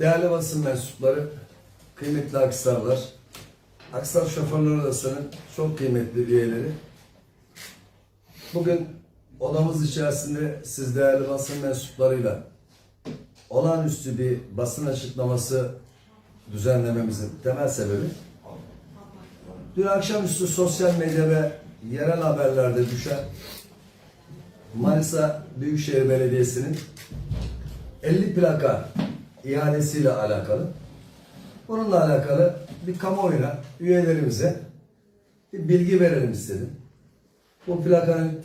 Değerli basın mensupları, kıymetli Aksarlar, Aksar Şoförler Odası'nın çok kıymetli üyeleri. Bugün odamız içerisinde siz değerli basın mensuplarıyla olağanüstü bir basın açıklaması düzenlememizin temel sebebi dün akşamüstü sosyal medya ve yerel haberlerde düşen Manisa Büyükşehir Belediyesi'nin 50 plaka ihalesiyle alakalı. Bununla alakalı bir kamuoyuna, üyelerimize bir bilgi verelim istedim. Bu plakanın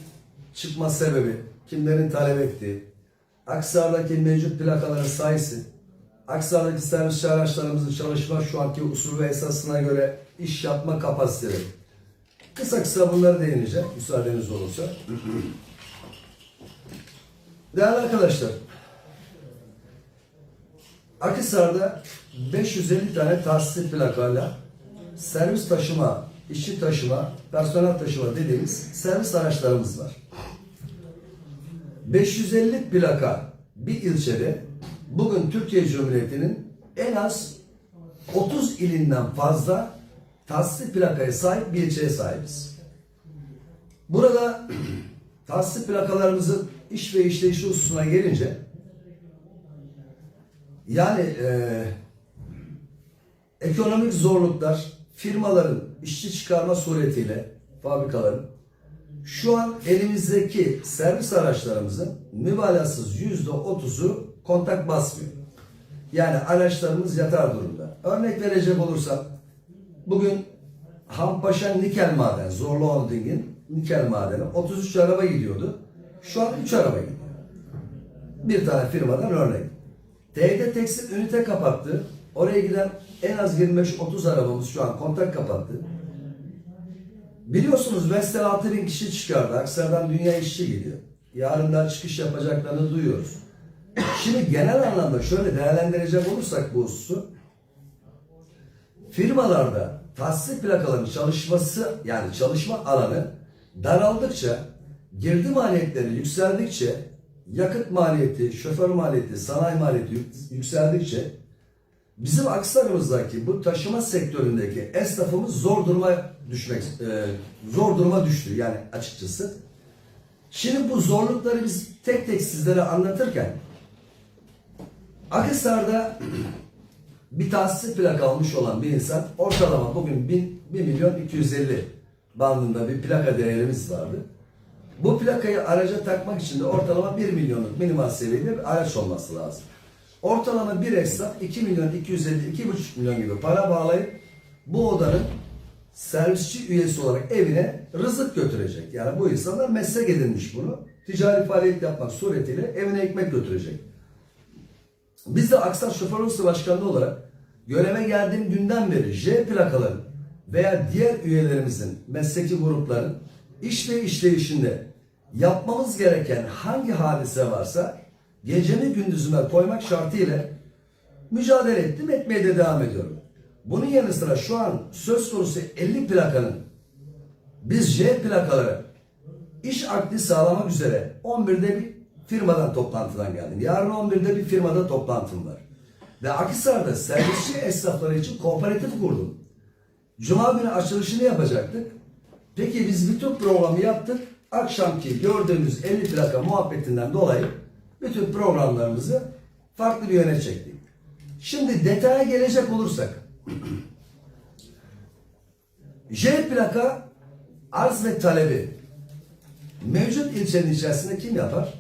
çıkma sebebi, kimlerin talep ettiği, Aksar'daki mevcut plakaların sayısı, Aksar'daki servis araçlarımızın çalışma şu anki usul ve esasına göre iş yapma kapasiteleri. Kısa kısa bunları değineceğim, müsaadeniz olursa. Değerli arkadaşlar, Akhisar'da 550 tane tahsisli plakayla servis taşıma, işçi taşıma, personel taşıma dediğimiz servis araçlarımız var. 550 plaka bir ilçede bugün Türkiye Cumhuriyeti'nin en az 30 ilinden fazla tahsisli plakaya sahip bir ilçeye sahibiz. Burada tahsisli plakalarımızın iş ve işleyişi hususuna gelince yani e, ekonomik zorluklar firmaların işçi çıkarma suretiyle fabrikaların şu an elimizdeki servis araçlarımızın mübalağasız yüzde otuzu kontak basmıyor. Yani araçlarımız yatar durumda. Örnek verecek olursam bugün Hampaşa Nikel Maden, Zorlu Holding'in Nikel Madeni 33 araba gidiyordu. Şu an 3 araba gidiyor. Bir tane firmadan örnek. TYT Tekstil ünite kapattı. Oraya giden en az 25-30 arabamız şu an kontak kapattı. Biliyorsunuz Vestel 6000 kişi çıkardı. Aksar'dan dünya işçi geliyor. Yarından çıkış yapacaklarını duyuyoruz. Şimdi genel anlamda şöyle değerlendirecek olursak bu hususu firmalarda tahsis plakaların çalışması yani çalışma alanı daraldıkça girdi maliyetleri yükseldikçe yakıt maliyeti, şoför maliyeti, sanayi maliyeti yük- yükseldikçe bizim aksarımızdaki bu taşıma sektöründeki esnafımız zor duruma düşmek e, zor duruma düştü yani açıkçası. Şimdi bu zorlukları biz tek tek sizlere anlatırken Akhisar'da bir tahsis plaka almış olan bir insan ortalama bugün 1, 1 milyon 250 bandında bir plaka değerimiz vardı. Bu plakayı araca takmak için de ortalama 1 milyonluk minimal seviyede bir araç olması lazım. Ortalama bir esnaf 2 milyon 250 2,5 milyon gibi para bağlayıp bu odanın servisçi üyesi olarak evine rızık götürecek. Yani bu insanlar meslek edinmiş bunu. Ticari faaliyet yapmak suretiyle evine ekmek götürecek. Biz de Aksar Şoför Odası Başkanlığı olarak göreve geldiğim günden beri J plakaların veya diğer üyelerimizin, mesleki grupların iş ve işleyişinde yapmamız gereken hangi hadise varsa gecemi gündüzüme koymak şartıyla mücadele ettim, etmeye de devam ediyorum. Bunun yanı sıra şu an söz konusu 50 plakanın biz J plakaları iş akdi sağlamak üzere 11'de bir firmadan toplantıdan geldim. Yarın 11'de bir firmada toplantım var. Ve Akhisar'da servisçi esnafları için kooperatif kurdum. Cuma günü açılışını yapacaktık. Peki biz bütün programı yaptık. Akşamki gördüğümüz 50 plaka muhabbetinden dolayı bütün programlarımızı farklı bir yöne çektik. Şimdi detaya gelecek olursak J plaka arz ve talebi mevcut ilçenin içerisinde kim yapar?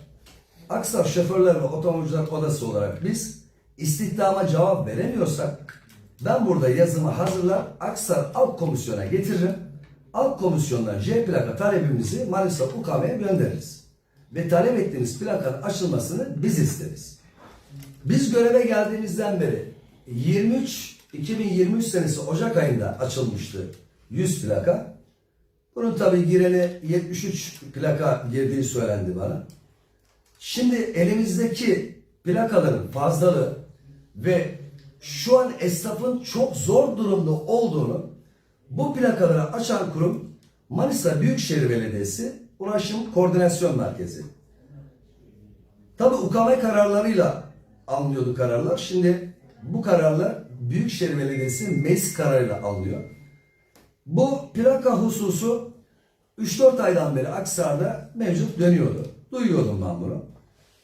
Aksar Şoförler ve Otomobilciler Odası olarak biz istihdama cevap veremiyorsak ben burada yazımı hazırlar Aksar Alt Komisyon'a getiririm. Alt Komisyon'dan J plaka talebimizi Manisa UKM'ye göndeririz. Ve talep ettiğimiz plakanın açılmasını biz isteriz. Biz göreve geldiğimizden beri 23 2023 senesi Ocak ayında açılmıştı 100 plaka. Bunun tabi gireni 73 plaka girdiği söylendi bana. Şimdi elimizdeki plakaların fazlalığı ve şu an esnafın çok zor durumda olduğunu bu plakaları açan kurum Manisa Büyükşehir Belediyesi Ulaşım Koordinasyon Merkezi. Tabi UKM kararlarıyla alınıyordu kararlar. Şimdi bu kararlar Büyükşehir Belediyesi meclis kararıyla alınıyor. Bu plaka hususu 3-4 aydan beri Aksar'da mevcut dönüyordu. Duyuyordum ben bunu.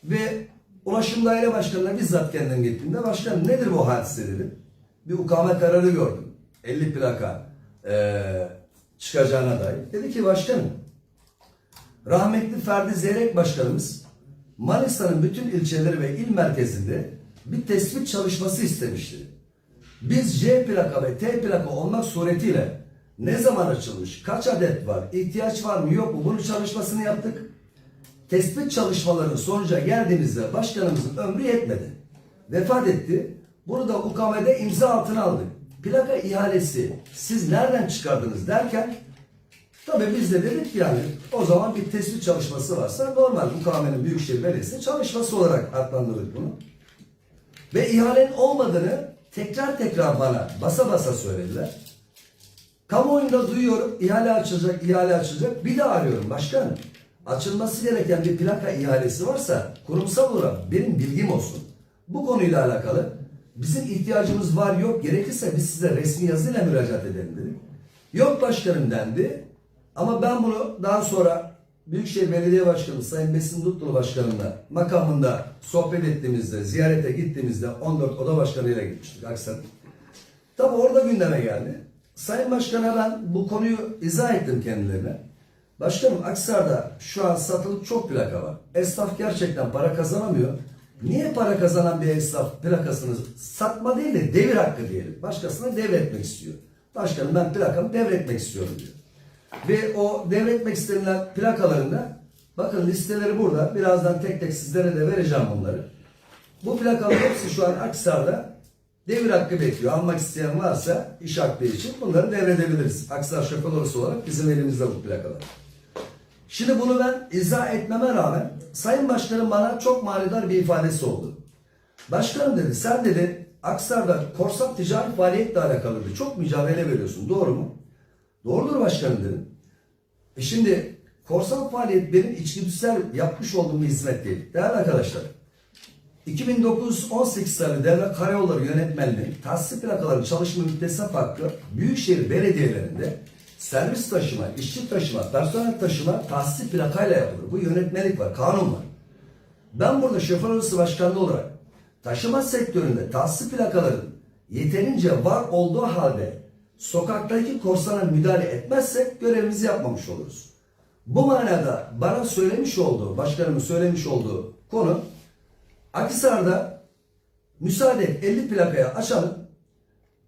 Ve Ulaşım Daire Başkanı'na bizzat kendim gittiğimde başkanım nedir bu hadise dedim. Bir ukame kararı gördüm. 50 plaka eee, çıkacağına dair. Dedi ki başkanım rahmetli Ferdi Zeyrek Başkanımız Manisa'nın bütün ilçeleri ve il merkezinde bir tespit çalışması istemişti. Biz J plaka ve T plaka olmak suretiyle ne zaman açılmış, kaç adet var, ihtiyaç var mı yok mu bunun çalışmasını yaptık. Tespit çalışmalarının sonuca geldiğimizde başkanımızın ömrü yetmedi. Vefat etti. Bunu da UKM'de imza altına aldık. Plaka ihalesi siz nereden çıkardınız derken Tabii biz de dedik yani o zaman bir tespit çalışması varsa normal UKM'nin Büyükşehir Belediyesi çalışması olarak adlandırdık bunu. Ve ihalenin olmadığını tekrar tekrar bana basa basa söylediler. Kamuoyunda duyuyorum ihale açılacak, ihale açılacak. Bir daha arıyorum başkanım. Açılması gereken bir plaka ihalesi varsa kurumsal olarak benim bilgim olsun. Bu konuyla alakalı bizim ihtiyacımız var yok gerekirse biz size resmi yazıyla müracaat edelim dedik. Yok başkanım dendi. Ama ben bunu daha sonra Büyükşehir Belediye Başkanı Sayın Besin Dutlulu Başkanımla makamında sohbet ettiğimizde, ziyarete gittiğimizde 14 oda başkanıyla gitmiştik Aksan. Tabi orada gündeme geldi. Sayın Başkan'a ben bu konuyu izah ettim kendilerine. Başkanım Aksar'da şu an satılık çok plaka var. Esnaf gerçekten para kazanamıyor. Niye para kazanan bir esnaf plakasını satma değil de devir hakkı diyelim. Başkasına devretmek istiyor. Başkanım ben plakamı devretmek istiyorum diyor. Ve o devretmek istenilen plakalarında bakın listeleri burada. Birazdan tek tek sizlere de vereceğim bunları. Bu plakaların hepsi şu an Aksar'da devir hakkı bekliyor. Almak isteyen varsa iş hakkı için bunları devredebiliriz. Aksar Şoför olarak bizim elimizde bu plakalar. Şimdi bunu ben izah etmeme rağmen Sayın Başkanım bana çok manidar bir ifadesi oldu. Başkanım dedi sen dedi Aksar'da korsan ticari faaliyetle alakalı dedi. Çok mücadele veriyorsun. Doğru mu? Doğrudur başkanım dedim. E şimdi korsan faaliyet benim içgüdüsel yapmış olduğum bir hizmet değil. Değerli arkadaşlar. 2009-18 tarihli Devlet Karayolları Yönetmenliği tahsis plakaların çalışma müddetine farklı büyükşehir belediyelerinde servis taşıma, işçi taşıma, personel taşıma tahsis plakayla yapılır. Bu yönetmelik var, kanun var. Ben burada şoför odası başkanlığı olarak taşıma sektöründe tahsis plakaların yeterince var olduğu halde sokaktaki korsana müdahale etmezsek görevimizi yapmamış oluruz. Bu manada bana söylemiş olduğu, başkanımın söylemiş olduğu konu Akhisar'da müsaade et 50 plakaya açalım.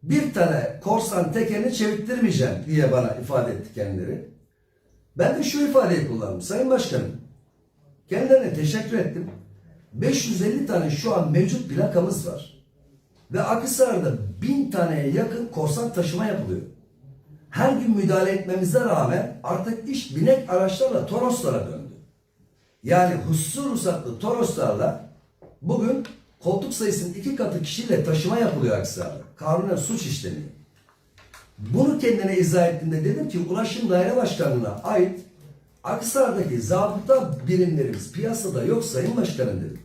Bir tane korsan tekerini çevirttirmeyeceğim diye bana ifade etti kendileri. Ben de şu ifadeyi kullandım. Sayın Başkanım, kendilerine teşekkür ettim. 550 tane şu an mevcut plakamız var. Ve Akhisar'da bin taneye yakın korsan taşıma yapılıyor. Her gün müdahale etmemize rağmen artık iş binek araçlarla Toroslara döndü. Yani hususi ruhsatlı Toroslarla bugün koltuk sayısının iki katı kişiyle taşıma yapılıyor Akhisar'da. Kanunen suç işleniyor. Bunu kendine izah ettiğinde dedim ki Ulaşım Daire Başkanlığı'na ait Akhisar'daki zabıta birimlerimiz piyasada yok Sayın Başkanım dedim.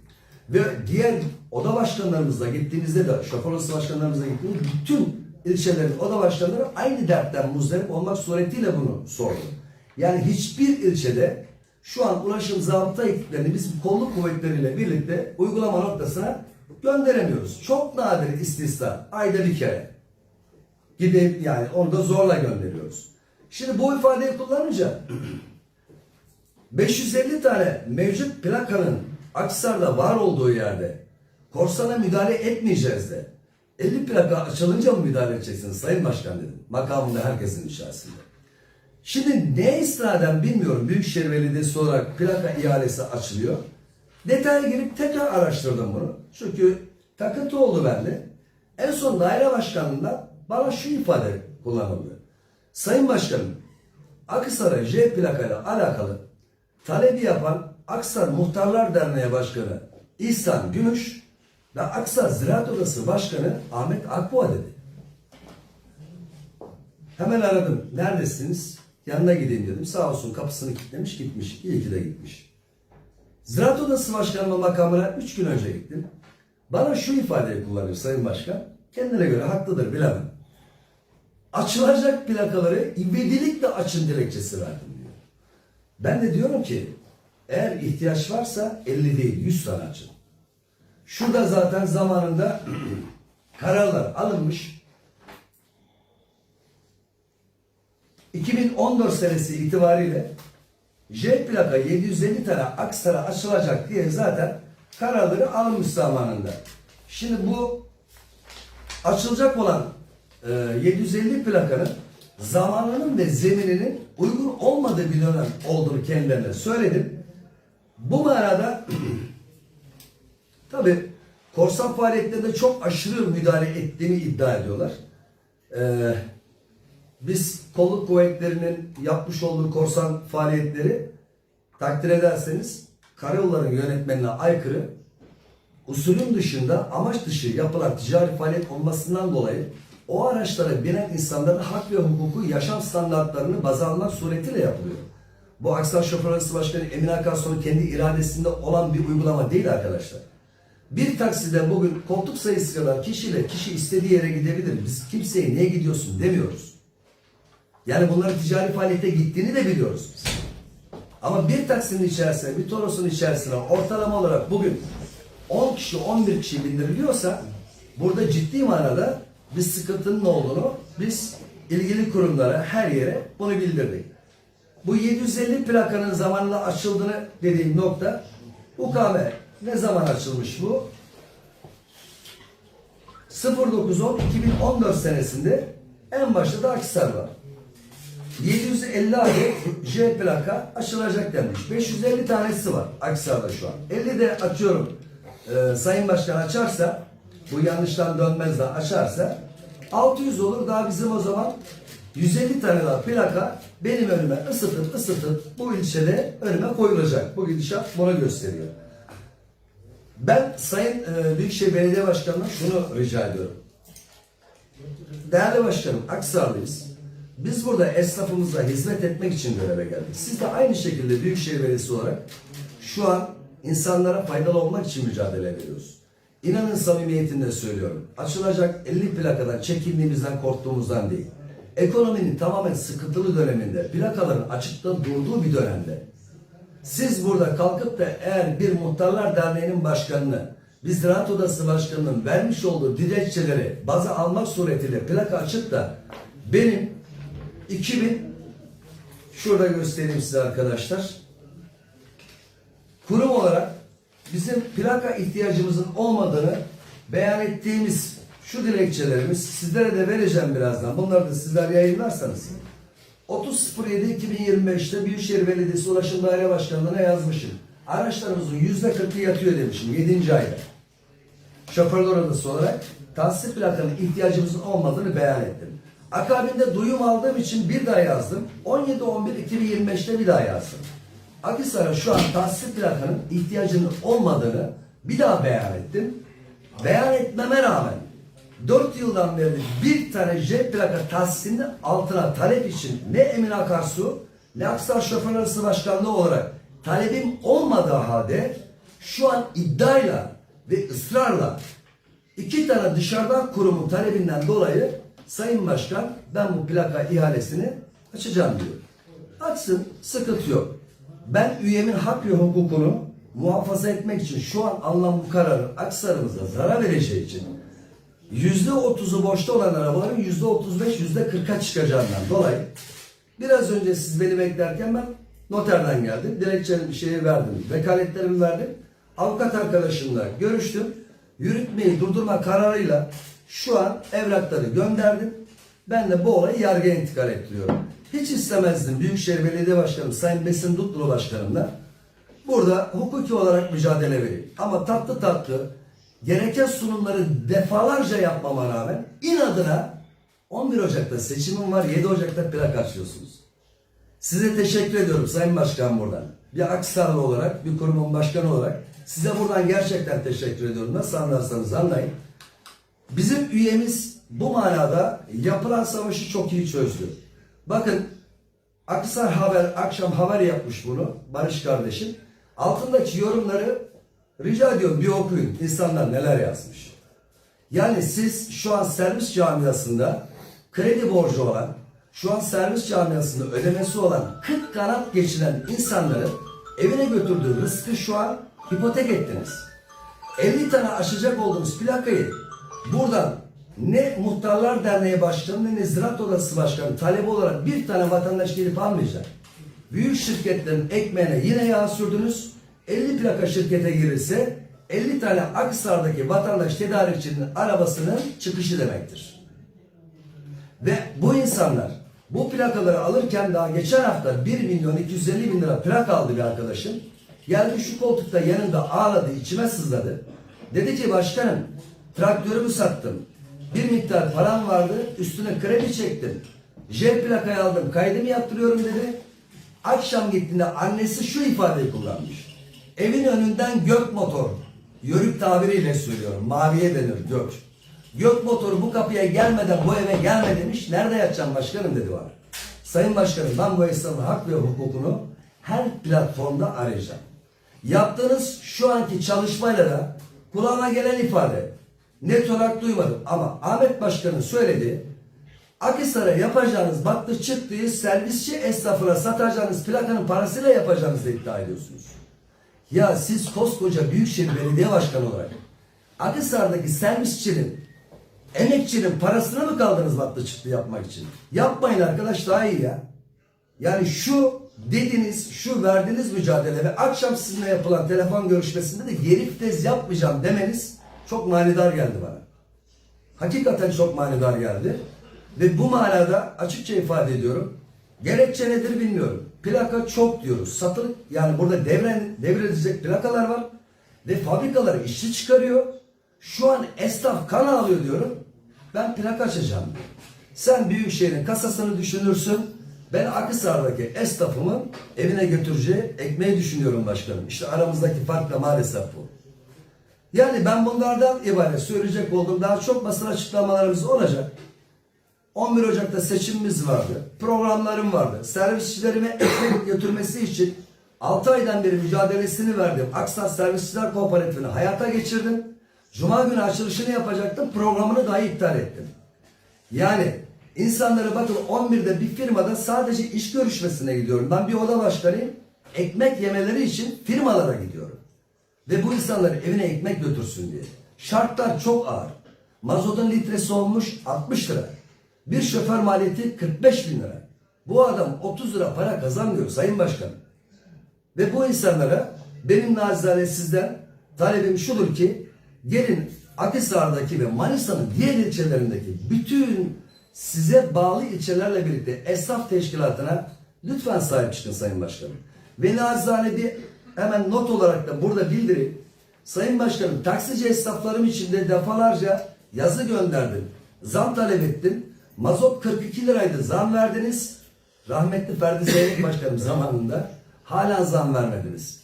Ve diğer oda başkanlarımızla gittiğimizde de şoför başkanlarımızla gittiğimizde bütün ilçelerin oda başkanları aynı dertten muzdarip olmak suretiyle bunu sordu. Yani hiçbir ilçede şu an ulaşım zabıta ekiplerini biz kolluk kuvvetleriyle birlikte uygulama noktasına gönderemiyoruz. Çok nadir istisna. Ayda bir kere. Gibi yani onu da zorla gönderiyoruz. Şimdi bu ifadeyi kullanınca 550 tane mevcut plakanın Aksar'da var olduğu yerde korsana müdahale etmeyeceğiz de 50 plaka açılınca mı müdahale edeceksiniz Sayın Başkan dedim. Makamında herkesin içerisinde. Şimdi ne istinaden bilmiyorum Büyükşehir Belediyesi olarak plaka ihalesi açılıyor. Detaya girip tekrar araştırdım bunu. Çünkü takıntı oldu bende. En son daire başkanlığında bana şu ifade kullanıldı. Sayın Başkanım, Akhisar'a J plakayla alakalı talebi yapan Aksar Muhtarlar Derneği Başkanı İhsan Gümüş ve Aksar Ziraat Odası Başkanı Ahmet Akboğa dedi. Hemen aradım. Neredesiniz? Yanına gideyim dedim. Sağ olsun kapısını kilitlemiş gitmiş. İyi ki de gitmiş. Ziraat Odası Başkanı'nın makamına 3 gün önce gittim. Bana şu ifadeyi kullanıyor Sayın Başkan. Kendine göre haklıdır bilemem. Açılacak plakaları ivedilikle açın dilekçesi verdim diyor. Ben de diyorum ki eğer ihtiyaç varsa 50 değil 100 tane açın. Şurada zaten zamanında kararlar alınmış. 2014 senesi itibariyle J plaka 750 tane Aksar'a açılacak diye zaten kararları alınmış zamanında. Şimdi bu açılacak olan e, 750 plakanın zamanının ve zemininin uygun olmadığı bir dönem olduğunu kendilerine söyledim. Bu manada tabi korsan faaliyetlerinde çok aşırı müdahale ettiğini iddia ediyorlar. Ee, biz kolluk kuvvetlerinin yapmış olduğu korsan faaliyetleri takdir ederseniz karayolların yönetmenine aykırı usulün dışında amaç dışı yapılan ticari faaliyet olmasından dolayı o araçlara binen insanların hak ve hukuku yaşam standartlarını baz almak suretiyle yapılıyor. Bu Aksan Şoför Odası Başkanı Emin Akarsu'nun kendi iradesinde olan bir uygulama değil arkadaşlar. Bir takside bugün koltuk sayısı kadar kişiyle kişi istediği yere gidebilir. Biz kimseye niye gidiyorsun demiyoruz. Yani bunların ticari faaliyete gittiğini de biliyoruz biz. Ama bir taksinin içerisine, bir Toros'un içerisine ortalama olarak bugün 10 kişi, 11 kişi bindiriliyorsa burada ciddi manada bir sıkıntının olduğunu biz ilgili kurumlara, her yere bunu bildirdik. Bu 750 plakanın zamanında açıldığını dediğim nokta UKM ne zaman açılmış bu? 09-10-2014 senesinde en başta da Akhisar var. 750 adet J plaka açılacak denmiş. 550 tanesi var Akhisar'da şu an. 50 de açıyorum. Ee, Sayın Başkan açarsa bu yanlıştan dönmez de açarsa 600 olur. Daha bizim o zaman 150 tane daha plaka benim önüme ısıtıp ısıtıp bu ilçede önüme koyulacak. Bu gidişat bunu gösteriyor. Ben Sayın e, Büyükşehir Belediye Başkanı'na şunu rica ediyorum. Değerli başkanım, Aksarlıyız. Biz burada esnafımıza hizmet etmek için göreve geldik. Siz de aynı şekilde Büyükşehir Belediyesi olarak şu an insanlara faydalı olmak için mücadele veriyoruz. İnanın samimiyetinde söylüyorum. Açılacak 50 plakadan çekindiğimizden korktuğumuzdan değil. Ekonominin tamamen sıkıntılı döneminde, plakaların açıkta durduğu bir dönemde siz burada kalkıp da eğer bir muhtarlar derneğinin başkanını, bir ziraat odası başkanının vermiş olduğu dilekçeleri baza almak suretiyle plaka açıp da benim 2000 şurada göstereyim size arkadaşlar. Kurum olarak bizim plaka ihtiyacımızın olmadığını beyan ettiğimiz şu dilekçelerimiz sizlere de vereceğim birazdan. Bunları da sizler yayınlarsanız. 30.07.2025'te Büyükşehir Belediyesi Ulaşım Daire Başkanlığı'na yazmışım. Araçlarımızın yüzde 40'ı yatıyor demişim 7. ayda. Şoförler odası olarak tahsis plakanın ihtiyacımızın olmadığını beyan ettim. Akabinde duyum aldığım için bir daha yazdım. 17-11-2025'te bir daha yazdım. Akhisar'a şu an tahsis plakanın ihtiyacının olmadığını bir daha beyan ettim. Beyan etmeme rağmen 4 yıldan beri bir tane J plaka tahsisinin altına talep için ne Emin Akarsu ne Aksar Şoför Arası Başkanlığı olarak talebim olmadığı halde şu an iddiayla ve ısrarla iki tane dışarıdan kurumun talebinden dolayı Sayın Başkan ben bu plaka ihalesini açacağım diyor. Açsın sıkıntı yok. Ben üyemin hak ve hukukunu muhafaza etmek için şu an alınan bu kararın Aksar'ımıza zarar vereceği için yüzde otuzu boşta olan arabaların yüzde otuz beş, yüzde kırka çıkacağından dolayı biraz önce siz beni beklerken ben noterden geldim. Dilekçenin şeyi verdim. Vekaletlerimi verdim. Avukat arkadaşımla görüştüm. Yürütmeyi durdurma kararıyla şu an evrakları gönderdim. Ben de bu olayı yargıya intikal ettiriyorum. Hiç istemezdim Büyükşehir Belediye Başkanım Sayın Besin Dutlu Başkanımla burada hukuki olarak mücadele vereyim. Ama tatlı tatlı gereken sunumları defalarca yapmama rağmen inadına 11 Ocak'ta seçimim var 7 Ocak'ta plak açıyorsunuz. Size teşekkür ediyorum Sayın Başkan buradan. Bir Aksarlı olarak, bir kurumun başkanı olarak size buradan gerçekten teşekkür ediyorum. Nasıl anlarsanız anlayın. Bizim üyemiz bu manada yapılan savaşı çok iyi çözdü. Bakın Aksar Haber akşam haber yapmış bunu Barış kardeşim. Altındaki yorumları Rica ediyorum bir okuyun. İnsanlar neler yazmış. Yani siz şu an servis camiasında kredi borcu olan, şu an servis camiasında ödemesi olan 40 kanat geçinen insanların evine götürdüğü rızkı şu an hipotek ettiniz. 50 tane aşacak olduğunuz plakayı buradan ne Muhtarlar Derneği Başkanı ne Ziraat Odası Başkanı talebi olarak bir tane vatandaş gelip almayacak. Büyük şirketlerin ekmeğine yine yağ sürdünüz. 50 plaka şirkete girirse 50 tane Akhisar'daki vatandaş tedarikçinin arabasının çıkışı demektir. Ve bu insanlar bu plakaları alırken daha geçen hafta 1 milyon 250 bin lira plaka aldı bir arkadaşım. Geldi şu koltukta yanında ağladı, içime sızladı. Dedi ki başkanım traktörümü sattım. Bir miktar param vardı, üstüne kredi çektim. J plakayı aldım, kaydımı yaptırıyorum dedi. Akşam gittiğinde annesi şu ifadeyi kullanmış. Evin önünden gök motor, yörük tabiriyle söylüyorum, maviye denir gök. Gök motoru bu kapıya gelmeden bu eve gelme demiş. Nerede yatacağım başkanım dedi var. Sayın başkanım ben bu esnafın hak ve hukukunu her platformda arayacağım. Yaptığınız şu anki çalışmayla da kulağıma gelen ifade net olarak duymadım ama Ahmet Başkan'ın söylediği Akhisar'a yapacağınız baktı çıktığı servisçi esnafına satacağınız plakanın parasıyla yapacağınızı iddia ediyorsunuz. Ya siz koskoca Büyükşehir Belediye Başkanı olarak Akhisar'daki servisçinin emekçinin parasını mı kaldınız battı çıktı yapmak için? Yapmayın arkadaş daha iyi ya. Yani şu dediniz, şu verdiğiniz mücadele ve akşam sizinle yapılan telefon görüşmesinde de geri tez yapmayacağım demeniz çok manidar geldi bana. Hakikaten çok manidar geldi. Ve bu manada açıkça ifade ediyorum. Gerekçe nedir bilmiyorum. Plaka çok diyoruz. Satılık yani burada devren, devredilecek plakalar var. Ve fabrikalar işçi çıkarıyor. Şu an esnaf kan alıyor diyorum. Ben plaka açacağım. Sen Büyükşehir'in kasasını düşünürsün. Ben Akhisar'daki esnafımın evine götüreceği ekmeği düşünüyorum başkanım. İşte aramızdaki fark da maalesef bu. Yani ben bunlardan ibaret söyleyecek olduğum daha çok basın açıklamalarımız olacak. 11 Ocak'ta seçimimiz vardı. Programlarım vardı. Servisçilerime ekmek götürmesi için 6 aydan beri mücadelesini verdim. Aksa Servisçiler Kooperatifini hayata geçirdim. Cuma günü açılışını yapacaktım. Programını dahi iptal ettim. Yani insanları bakın 11'de bir firmada sadece iş görüşmesine gidiyorum. Ben bir oda başkanıyım. Ekmek yemeleri için firmalara gidiyorum. Ve bu insanları evine ekmek götürsün diye. Şartlar çok ağır. Mazotun litresi olmuş 60 lira. Bir şoför maliyeti 45 bin lira. Bu adam 30 lira para kazanmıyor Sayın Başkanım. Ve bu insanlara benim nazare sizden talebim şudur ki gelin Akhisar'daki ve Manisa'nın diğer ilçelerindeki bütün size bağlı ilçelerle birlikte esnaf teşkilatına lütfen sahip çıkın Sayın Başkanım. Ve nazane bir hemen not olarak da burada bildireyim. Sayın Başkanım taksici esnaflarım için de defalarca yazı gönderdim. Zam talep ettim. Mazot 42 liraydı zam verdiniz. Rahmetli Ferdi Zeynep Başkanım zamanında hala zam vermediniz.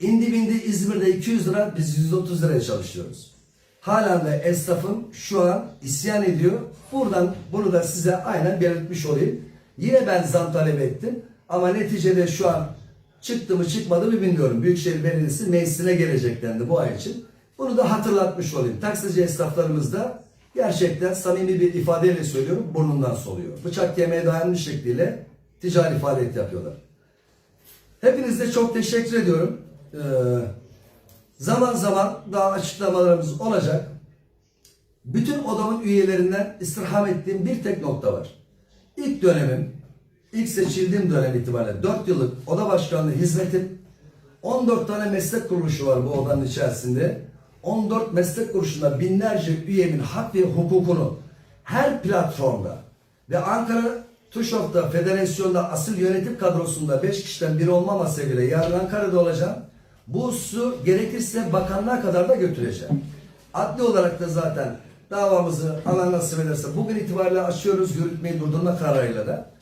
İndi bindi İzmir'de 200 lira biz 130 liraya çalışıyoruz. Halen de esnafım şu an isyan ediyor. Buradan bunu da size aynen belirtmiş olayım. Yine ben zam talep ettim. Ama neticede şu an çıktı mı çıkmadı mı bilmiyorum. Büyükşehir Belediyesi meclisine geleceklendi bu ay için. Bunu da hatırlatmış olayım. Taksici esnaflarımız da gerçekten samimi bir ifadeyle söylüyorum burnundan soluyor. Bıçak yemeye dayanmış şekliyle ticari faaliyet yapıyorlar. Hepinize çok teşekkür ediyorum. Ee, zaman zaman daha açıklamalarımız olacak. Bütün odamın üyelerinden istirham ettiğim bir tek nokta var. İlk dönemim, ilk seçildiğim dönem itibariyle 4 yıllık oda başkanlığı hizmetim 14 tane meslek kuruluşu var bu odanın içerisinde. 14 meslek kuruluşunda binlerce üyemin hak ve hukukunu her platformda ve Ankara Tuşok'ta, Federasyon'da asıl yönetim kadrosunda 5 kişiden biri olmama sebebiyle yarın Ankara'da olacağım. Bu hususu gerekirse bakanlığa kadar da götüreceğim. Adli olarak da zaten davamızı Allah nasip ederse bugün itibariyle açıyoruz yürütmeyi durdurma kararıyla da.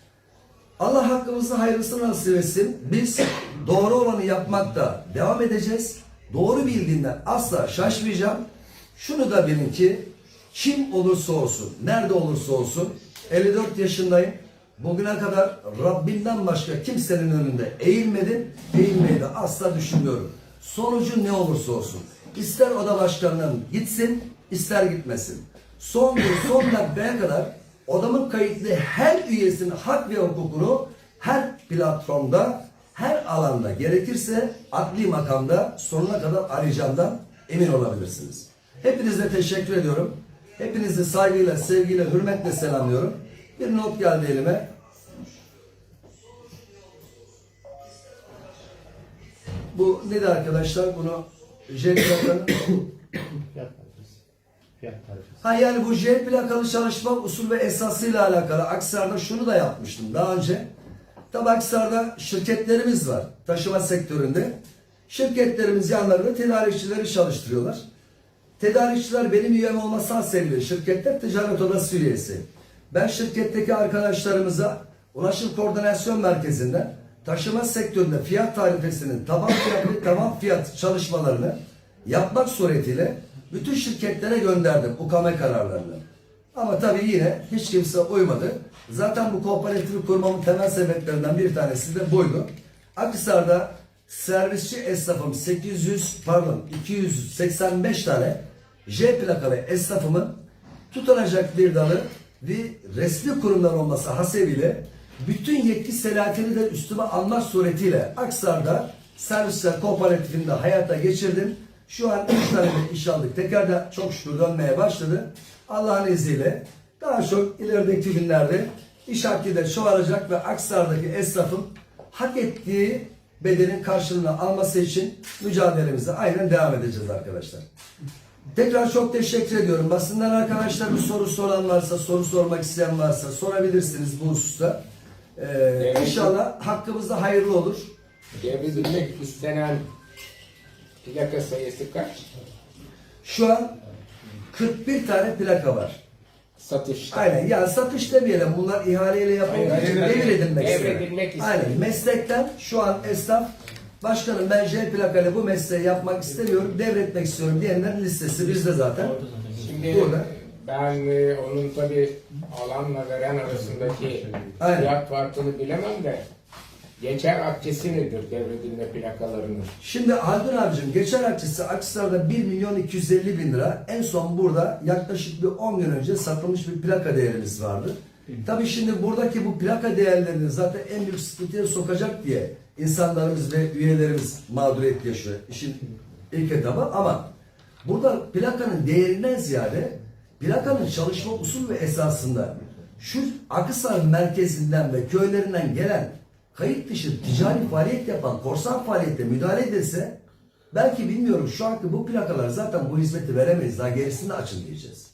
Allah hakkımızı hayırlısını nasip etsin. Biz doğru olanı yapmakta devam edeceğiz. Doğru bildiğinden asla şaşmayacağım. Şunu da bilin ki kim olursa olsun, nerede olursa olsun 54 yaşındayım. Bugüne kadar Rabbimden başka kimsenin önünde eğilmedim. Eğilmeyi de asla düşünmüyorum. Sonucu ne olursa olsun. İster oda başkanının gitsin, ister gitmesin. Son gün, son dakikaya kadar odamın kayıtlı her üyesinin hak ve hukukunu her platformda, her alanda gerekirse adli makamda sonuna kadar arayacağımdan emin olabilirsiniz. Hepinize teşekkür ediyorum. Hepinizi saygıyla, sevgiyle, hürmetle selamlıyorum. Bir not geldi elime. Bu nedir arkadaşlar? Bunu J plakanın Fiyat tarifesi. Fiyat tarifesi. Ha yani bu J plakalı çalışma usul ve esasıyla alakalı Aksar'da şunu da yapmıştım daha önce. Tabi Aksar'da şirketlerimiz var taşıma sektöründe. Şirketlerimiz yanlarında tedarikçileri çalıştırıyorlar. Tedarikçiler benim üyem olması hasebiyle şirketler ticaret odası üyesi. Ben şirketteki arkadaşlarımıza ulaşım koordinasyon merkezinden taşıma sektöründe fiyat tarifesinin taban fiyat ve taban fiyat çalışmalarını yapmak suretiyle bütün şirketlere gönderdim ukame kararlarını. Ama tabii yine hiç kimse uymadı. Zaten bu kooperatifi kurmamın temel sebeplerinden bir tanesi de buydu. Akhisar'da servisçi esnafım 800 pardon 285 tane J plakalı esnafımın tutunacak bir dalı ve resmi kurumlar olması hasebiyle bütün yetki selahiyetini de üstüme almak suretiyle Aksar'da servisler kooperatifinde hayata geçirdim. Şu an üç tane iş aldık. Tekrarda çok şükür dönmeye başladı. Allah'ın izniyle daha çok ilerideki günlerde iş hakkı da çoğalacak ve Aksar'daki esnafın hak ettiği bedelin karşılığını alması için mücadelemize aynen devam edeceğiz arkadaşlar. Tekrar çok teşekkür ediyorum. Basından arkadaşlar bir soru soran varsa, soru sormak isteyen varsa sorabilirsiniz bu hususta. Ee, inşallah hakkımızda hayırlı olur. Devredilmek istenen plaka sayısı kaç? Şu an 41 tane plaka var. Satışta. Aynen yani satış demeyelim bunlar ihaleyle yapıldığı için devredilmek devredilmek istiyor. istiyor. Aynen meslekten şu an esnaf başkanım ben J plakayla bu mesleği yapmak istemiyorum devretmek istiyorum diyenlerin listesi bizde zaten. Şimdi Burada. ben e, onun tabi alanla veren arasındaki Aynen. fiyat farkını bilemem de geçer akçesi nedir devredilme plakalarının? Şimdi Haldun abicim geçen akçesi Akhisar'da 1 milyon 250 bin lira. En son burada yaklaşık bir 10 gün önce satılmış bir plaka değerimiz vardı. Tabii şimdi buradaki bu plaka değerlerini zaten en büyük sıkıntıya sokacak diye insanlarımız ve üyelerimiz mağduriyet yaşıyor. İşin ilk etabı ama burada plakanın değerinden ziyade plakanın çalışma usul ve esasında şu Akhisar merkezinden ve köylerinden gelen kayıt dışı ticari faaliyet yapan korsan faaliyette müdahale edilse belki bilmiyorum şu anki bu plakalar zaten bu hizmeti veremeyiz. Daha gerisini de açın diyeceğiz.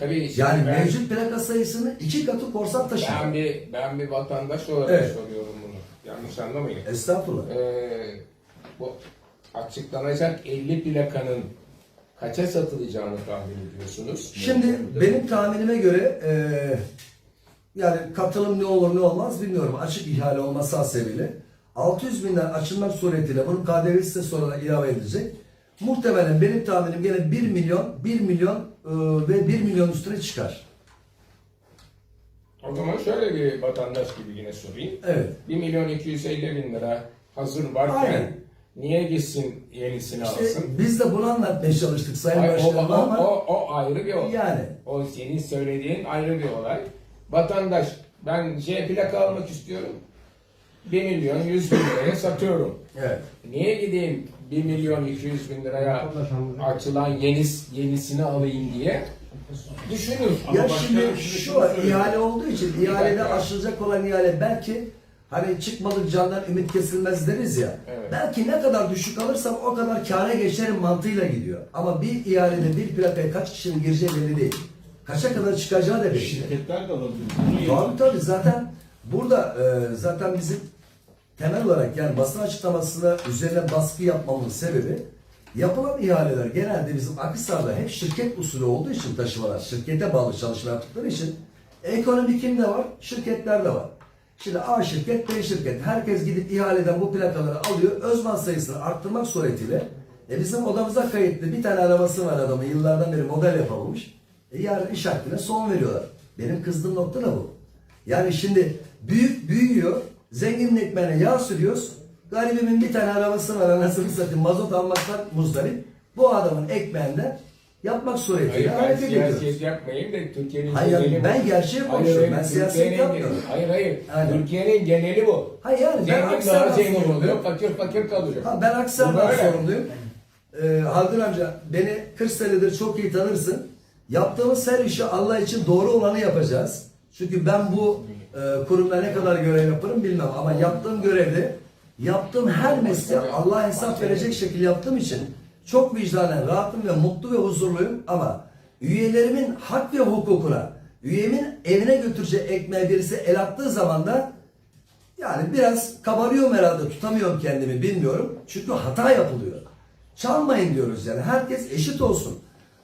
Tabii şimdi Yani ben, mevcut plaka sayısını iki katı korsan taşıyor. ben bir ben bir vatandaş olarak Evet. soruyorum bunu. Yanlış anlamayın. Estağfurullah. Ee, bu açıklanacak 50 plakanın kaça satılacağını tahmin ediyorsunuz? Şimdi benim tahminime göre eee, yani katılım ne olur ne olmaz bilmiyorum. Açık ihale olması hasebiyle 600 binden açılmak suretiyle bunun KDV'si de sonra ilave edilecek. Muhtemelen benim tahminim gene 1 milyon, 1 milyon eee, ve 1 milyon üstüne çıkar. O zaman şöyle bir vatandaş gibi yine sorayım. Evet. 1 milyon 250 bin lira hazır varken Aynen. niye gitsin yenisini İşte alsın? biz de bunu anlatmaya çalıştık Sayın Ay, o, Başkanım o, ama o, o ayrı bir olay. yani O senin söylediğin ayrı bir olay. Vatandaş ben J plaka almak istiyorum. 1 milyon 100 bin liraya satıyorum. evet. Niye gideyim 1 milyon 200 bin liraya açılan yenis, yenisini alayım diye düşünür. ya şimdi şu an ihale olduğu için ihalede açılacak olan ihale belki hani çıkmadık candan ümit kesilmez deriz ya. Evet. Belki ne kadar düşük alırsam o kadar kâra geçerim mantığıyla gidiyor. Ama bir ihalede bir plakaya kaç kişinin gireceği belli değil. Kaça kadar çıkacağı da belli. Şirketler de alabilir. Tabii tabii zaten burada e, zaten bizim temel olarak yani basın açıklamasında üzerine baskı yapmamın sebebi yapılan ihaleler genelde bizim Akhisar'da hep şirket usulü olduğu için taşımalar, şirkete bağlı çalışma yaptıkları için ekonomi kimde var? Şirketlerde var. Şimdi A şirket, B şirket. Herkes gidip ihaleden bu plakaları alıyor. Özman sayısını arttırmak suretiyle e bizim odamıza kayıtlı bir tane arabası var adamın. Yıllardan beri model yapamamış. E yarın iş hakkına son veriyorlar. Benim kızdığım nokta da bu. Yani şimdi büyük büyüyor. Zenginin ekmeğine yağ sürüyoruz. Garibimin bir tane arabası var anasını satayım mazot almaktan muzdarip. Bu adamın ekmeğinden yapmak Hayır suretiyle ben hareket ediyoruz. siyaset yapmayayım da Türkiye'nin Hayır, geneli bu. ben gerçeği Hayır, konuşuyorum. hayır, Ben siyaset yapmıyorum. Hayır hayır. Aynen. Türkiye'nin geneli bu. Hayır yani ben Zengin daha Aksaray'dan zengin oluyor, fakir fakir kalıyor. Ha, ben Bu böyle. sorumluyum. Ee, Haldun amca beni 40 senedir çok iyi tanırsın. Yaptığımız her işi Allah için doğru olanı yapacağız. Çünkü ben bu e, kurumda ne kadar görev yaparım bilmem ama yaptığım görevde yaptığım her mesleği Allah hesap verecek şekilde yaptığım için çok vicdanen rahatım ve mutlu ve huzurluyum ama üyelerimin hak ve hukukuna üyemin evine götüreceği ekmeğe birisi el attığı zaman da yani biraz kabarıyorum herhalde tutamıyorum kendimi bilmiyorum. Çünkü hata yapılıyor. Çalmayın diyoruz yani. Herkes eşit olsun.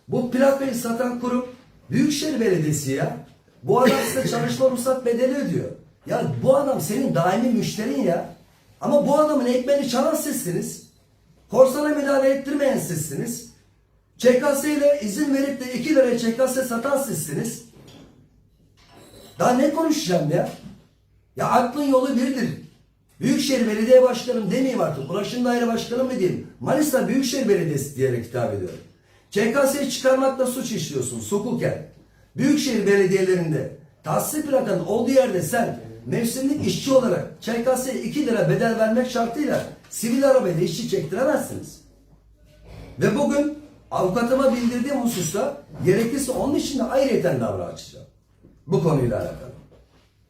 Bu plakayı satan kurum Büyükşehir Belediyesi ya. Bu adam size çalışma ruhsat bedeli ödüyor. Ya bu adam senin daimi müşterin ya. Ama bu adamın ekmeğini çalan sizsiniz. Korsana müdahale ettirmeyen sizsiniz. ÇKS ile izin verip de 2 liraya ÇKS satan sizsiniz. Daha ne konuşacağım ya? Ya aklın yolu birdir. Büyükşehir Belediye Başkanım demeyeyim artık. Ulaşım Daire Başkanı mı diyeyim? Manisa Büyükşehir Belediyesi diyerek hitap ediyorum. ÇKS'yi çıkarmakla suç işliyorsun hukuken. Büyükşehir belediyelerinde tahsil plakanın olduğu yerde sen mevsimlik işçi olarak ÇKS'ye 2 lira bedel vermek şartıyla sivil arabayla işçi çektiremezsiniz. Ve bugün avukatıma bildirdiğim hususta gerekirse onun için de ayrıyeten davra açacağım. Bu konuyla alakalı.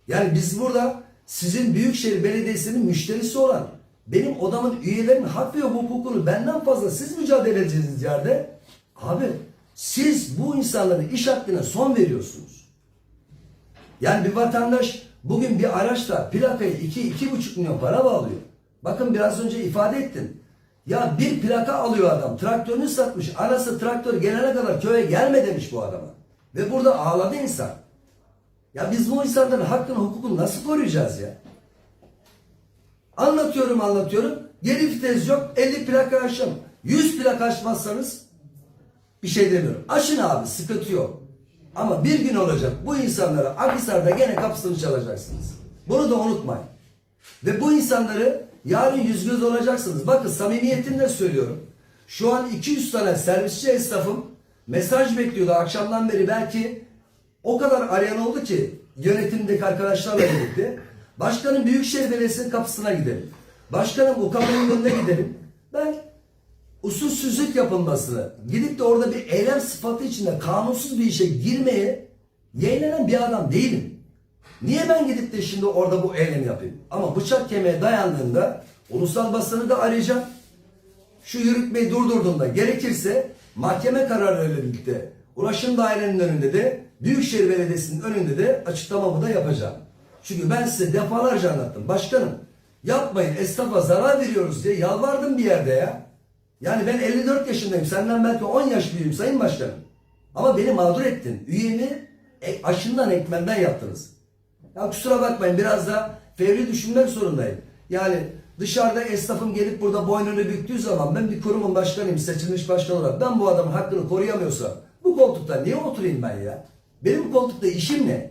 Yani biz burada sizin Büyükşehir Belediyesi'nin müşterisi olan benim odamın üyelerinin hak ve hukukunu benden fazla siz mücadele edeceğiniz yerde abi siz bu insanların iş hakkına son veriyorsunuz. Yani bir vatandaş bugün bir araçla plakayı 2-2,5 milyon para bağlıyor. Bakın biraz önce ifade ettim. Ya bir plaka alıyor adam. Traktörünü satmış. Anası traktör gelene kadar köye gelme demiş bu adama. Ve burada ağladı insan. Ya biz bu insanların hakkını, hukukunu nasıl koruyacağız ya? Anlatıyorum anlatıyorum. Geri vites yok. 50 plaka aşım. 100 plaka aşmazsanız bir şey demiyorum. Aşın abi sıkıntı yok. Ama bir gün olacak bu insanlara Akhisar'da gene kapısını çalacaksınız. Bunu da unutmayın. Ve bu insanları yarın yüz göz olacaksınız. Bakın samimiyetimle söylüyorum. Şu an 200 tane servisçi esnafım mesaj bekliyordu akşamdan beri belki o kadar arayan oldu ki yönetimdeki arkadaşlarla birlikte. Başkanın Büyükşehir Belediyesi'nin kapısına gidelim. Başkanım UKM'nin önüne gidelim. Ben usulsüzlük yapılmasını, gidip de orada bir eylem sıfatı içinde kanunsuz bir işe girmeye yeğlenen bir adam değilim. Niye ben gidip de şimdi orada bu eylem yapayım? Ama bıçak kemiğe dayandığında ulusal basını da arayacağım. Şu yürütmeyi durdurduğunda gerekirse mahkeme kararıyla birlikte ulaşım dairenin önünde de Büyükşehir Belediyesi'nin önünde de açıklamamı da yapacağım. Çünkü ben size defalarca anlattım. Başkanım yapmayın esnafa zarar veriyoruz diye yalvardım bir yerde ya. Yani ben 54 yaşındayım. Senden belki 10 yaş büyüğüm Sayın Başkanım. Ama beni mağdur ettin. Üyemi e, aşından ekmenden yaptınız. Ya kusura bakmayın biraz da fevri düşünmek zorundayım. Yani dışarıda esnafım gelip burada boynunu büktüğü zaman ben bir kurumun başkanıyım, seçilmiş başkan olarak ben bu adamın hakkını koruyamıyorsam bu koltukta niye oturayım ben ya? Benim koltukta işim ne?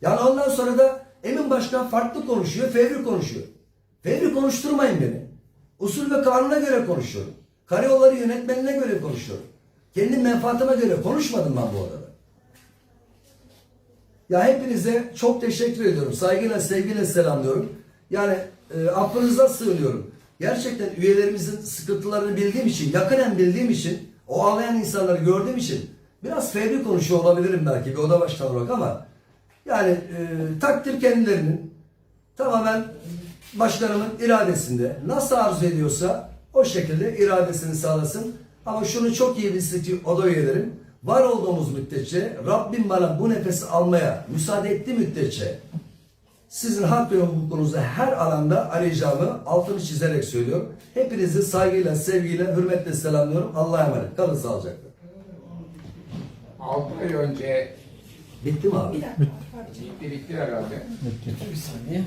Yani ondan sonra da Emin Başkan farklı konuşuyor, fevri konuşuyor. Fevri konuşturmayın beni. Usul ve kanuna göre konuşuyorum. Karayolları yönetmenine göre konuşuyorum. Kendi menfaatime göre konuşmadım ben bu odada. Ya hepinize çok teşekkür ediyorum. Saygıyla, sevgiyle selamlıyorum. Yani e, affınıza sığınıyorum. Gerçekten üyelerimizin sıkıntılarını bildiğim için, yakinen bildiğim için, o ağlayan insanları gördüğüm için biraz fevri konuşuyor olabilirim belki bir oda başkanı olarak ama yani e, takdir kendilerinin tamamen başkanımın iradesinde nasıl arzu ediyorsa o şekilde iradesini sağlasın. Ama şunu çok iyi bilsin ki oda üyelerim var olduğumuz müddetçe Rabbim bana bu nefesi almaya müsaade ettiği müddetçe sizin hak ve hukukunuzu her alanda arayacağımı altını çizerek söylüyorum. Hepinizi saygıyla, sevgiyle, hürmetle selamlıyorum. Allah'a emanet. Kalın sağlıcakla. 6 ay önce Bitti mi abi? bitti bitti herhalde. Bir saniye.